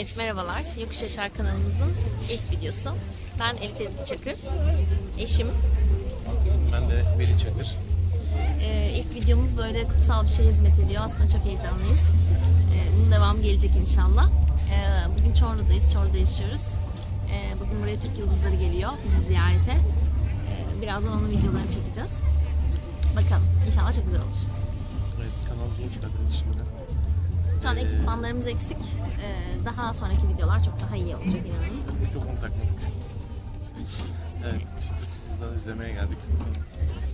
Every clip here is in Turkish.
Evet merhabalar. Yokuş Yaşar kanalımızın ilk videosu. Ben Elif Ezgi Çakır. Eşim. Ben de Veli Çakır. Ee, ilk videomuz böyle kutsal bir şeye hizmet ediyor. Aslında çok heyecanlıyız. Ee, bunun devamı gelecek inşallah. Ee, bugün Çorlu'dayız. Çorlu'da yaşıyoruz. Ee, bugün buraya Türk Yıldızları geliyor bizi ziyarete. Ee, birazdan onun videolarını çekeceğiz. Bakalım. İnşallah çok güzel olur. Evet kanalımıza hoş geldiniz şimdi. Şu an ekipmanlarımız eksik. Ee, daha sonraki videolar çok daha iyi olacak inanın. Mikrofon takmadık. Evet, diziden izlemeye geldik.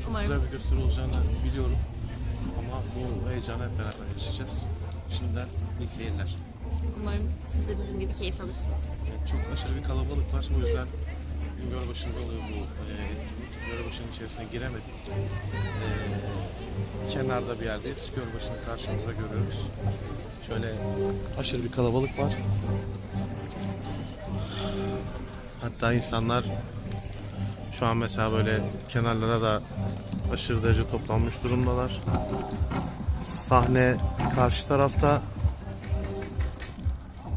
Umarım. güzel bir gösteri olacağını biliyorum. Ama bu heyecanı hep beraber yaşayacağız. Şimdiden iyi seyirler. Umarım siz de bizim gibi keyif alırsınız. Evet, çok aşırı bir kalabalık var. O yüzden bugün Gölbaşı'nda oluyor bu e, etkinlik. Gölbaşı'nın içerisine giremedik. E, kenarda bir yerdeyiz. Gölbaşı'nı karşımıza görüyoruz. Şöyle aşırı bir kalabalık var. Hatta insanlar şu an mesela böyle kenarlara da aşırı derece toplanmış durumdalar. Sahne karşı tarafta.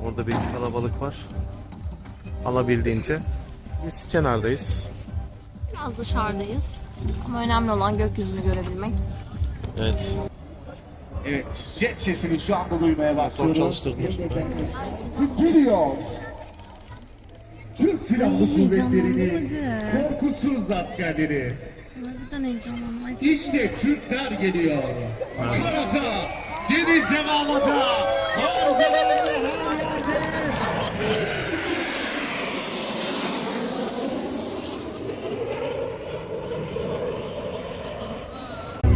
Orada bir kalabalık var. Alabildiğince. Biz kenardayız. Biraz dışarıdayız. Ama önemli olan gökyüzünü görebilmek. Evet. Evet, jet sesini şu anda duymaya Motor başlıyoruz. çalıştırdılar. Geliyor. Türk Silahlı Kuvvetleri'nin korkusuz askerleri. Harbiden heyecanlandım. İşte Türkler geliyor. Karada, deniz devamında, manzaralarında her yerde.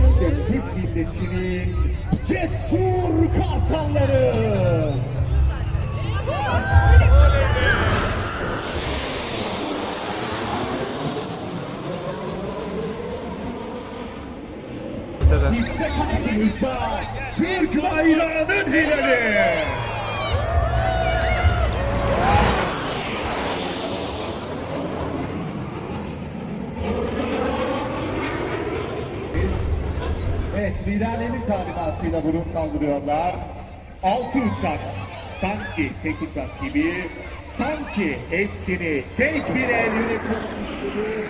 İşte Milletinin cesur kartalları. İşte karşınızda Türk bayrağının hilali. Evet, liderlerin talimatıyla burun kaldırıyorlar. Altı uçak, sanki tek uçak gibi, sanki hepsini tek bir el yönetiyormuş gibi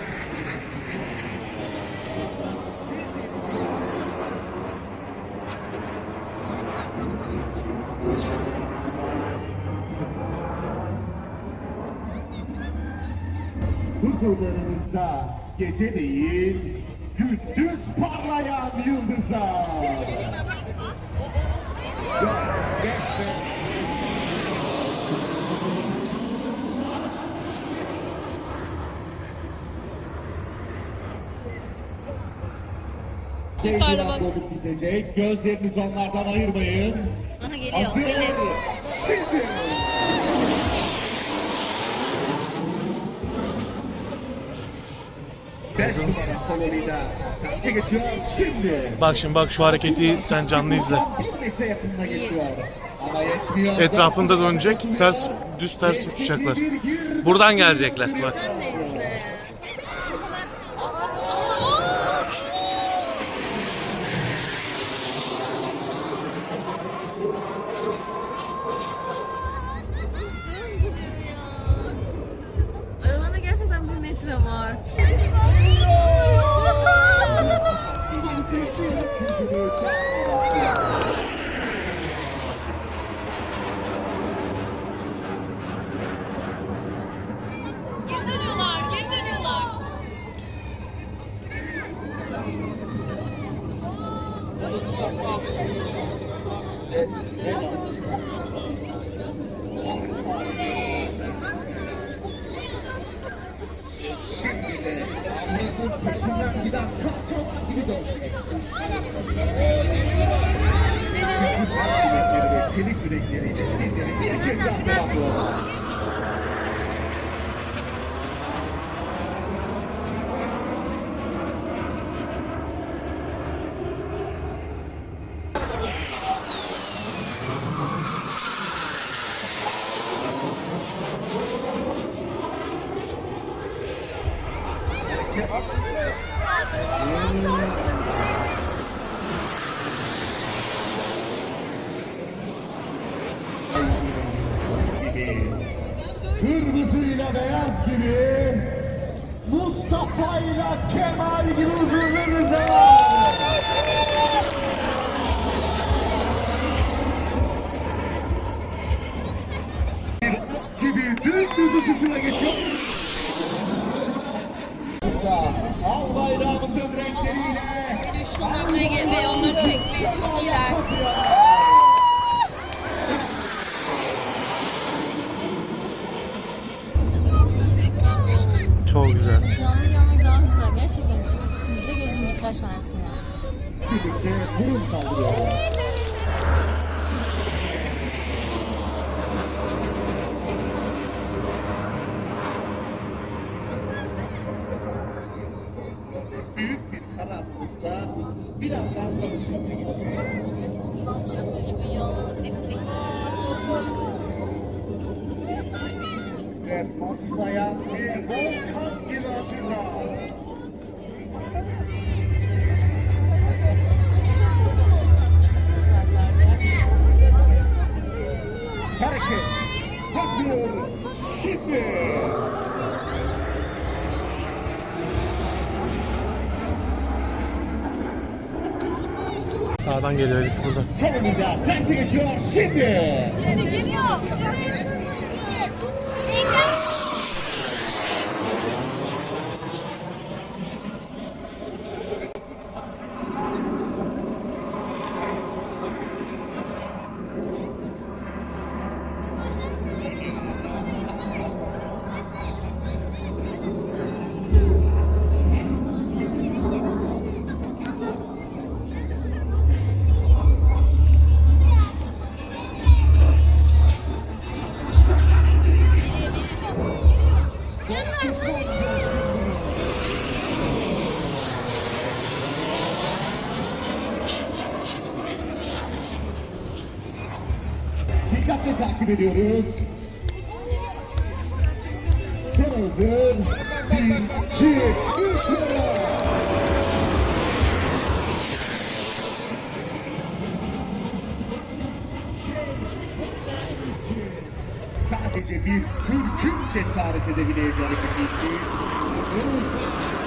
huzurlarınızda gece değil, gündüz parlayan yıldızlar. Bak. Dolup gidecek. Gözlerinizi onlardan ayırmayın. Aha geliyor. Hazır. Şimdi. Şimdi. Bak şimdi bak şu hareketi sen canlı izle. Etrafında dönecek. Ters düz ters uçacaklar. Buradan gelecekler. Bak. Peşinden giden kapçalar gibi ve çelik yürekleriyle sizleri bir kez kırmızıyla beyaz gibi, Mustafa ile Kemal gibi huzurlarınızda var. gibi dümdüz uçuşuna geçiyor. Al bayrağımızın renkleriyle buraya geldi ve onları çekti. Çok iyiler. Çok güzel. Canlı yanmak daha güzel. Gerçekten izle gözüm birkaç tanesini. Büyük bir tutacağız. Birazdan çalışmaya geçeceğiz. Tam şaka gibi ya. Diptik. Ve patlayan bir volkan gibi gerçekten. Hareket. Hazır. Şimdi. Sağdan geliyor Elif burada. Sonunda tersi geçiyor. Şimdi. Thank you. Dikkatle takip ediyoruz. Son hazır. Bir, iki, üç. Sadece bir Türk'ün cesaret edebileceği hareketi için. Bakıyoruz.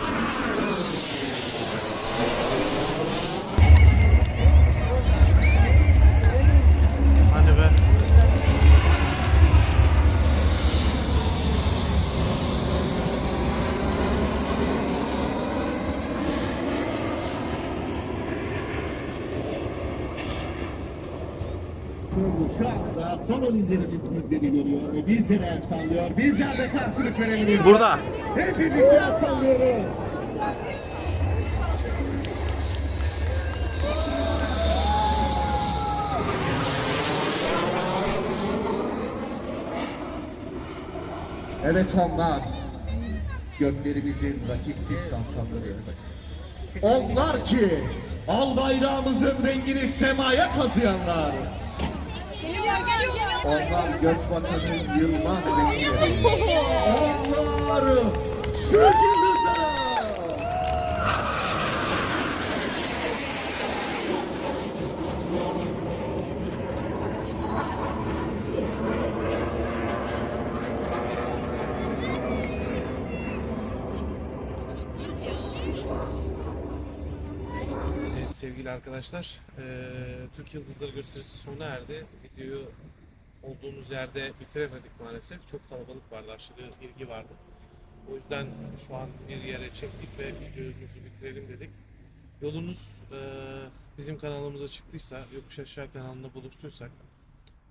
Oyuncularımız bizleri görüyor ve bizlere el sallıyor. Bizler de karşılık verebiliriz. Burada. Hep birlikte el sallıyoruz. Evet onlar göklerimizin rakipsiz kamçanları. Onlar ki al bayrağımızın rengini semaya kazıyanlar. Onlar gökbakanın yılmaz yıldızlara. Evet sevgili arkadaşlar, eee, Türk Yıldızları gösterisi sona erdi. Videoyu olduğumuz yerde bitiremedik maalesef. Çok kalabalık vardı, aşırı ilgi vardı. O yüzden şu an bir yere çektik ve videomuzu bitirelim dedik. Yolunuz eee, bizim kanalımıza çıktıysa, Yokuş Aşağı kanalında buluştuysak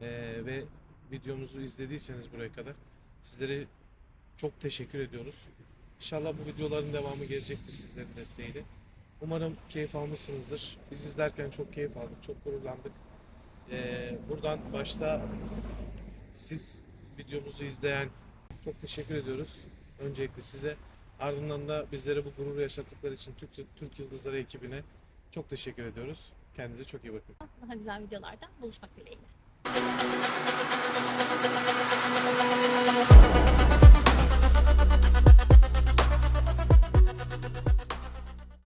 eee, ve videomuzu izlediyseniz buraya kadar sizlere çok teşekkür ediyoruz. İnşallah bu videoların devamı gelecektir sizlerin desteğiyle. Umarım keyif almışsınızdır. Biz izlerken çok keyif aldık, çok gururlandık. Ee, buradan başta siz videomuzu izleyen çok teşekkür ediyoruz. Öncelikle size. Ardından da bizlere bu gururu yaşattıkları için Türk, Türk Yıldızları ekibine çok teşekkür ediyoruz. Kendinize çok iyi bakın. Daha güzel videolarda buluşmak dileğiyle.